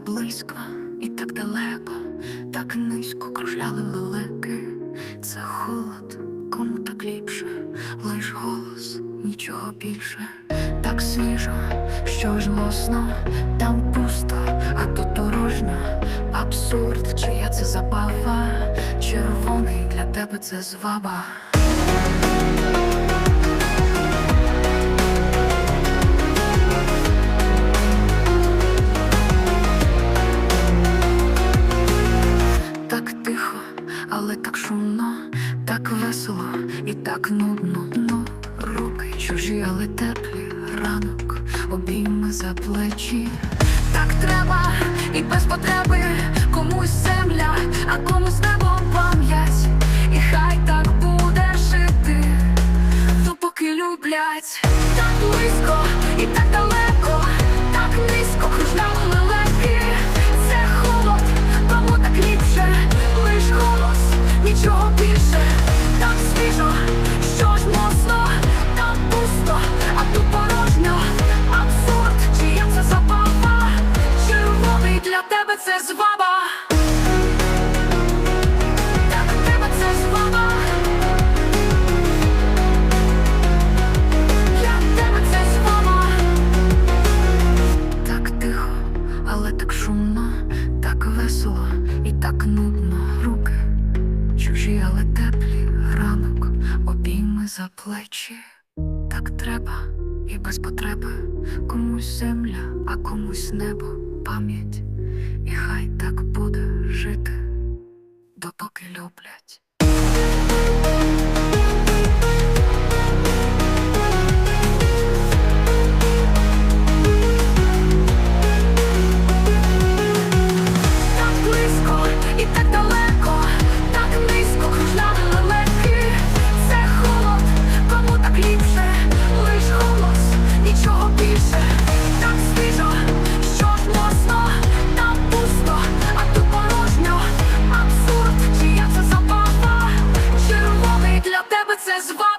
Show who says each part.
Speaker 1: Так близько і так далеко, так низько кружляли лелеки. Це холод, кому так ліпше, лиш голос, нічого більше. Так свіжо, що ж лосно, там пусто, а тут дорожньо. Абсурд, чия це забава, червоний для тебе це зваба. Тихо, але так шумно, так весело і так нудно. Ну, руки чужі, але теплі, ранок, обійми за плечі. Так треба і без потреби, комусь земля, а комусь небо пам'ять. І хай так буде жити, допоки люблять. Так близько і так зваба. Для тебе це зваба. Для тебе це зваба. Так тихо, але так шумно, так весело і так нудно. Руки чужі, але теплі, ранок, обійми за плечі. Так треба і без потреби, комусь земля, а комусь небо, пам'ять, і хай так буде жити, допоки люблять. Абсурд,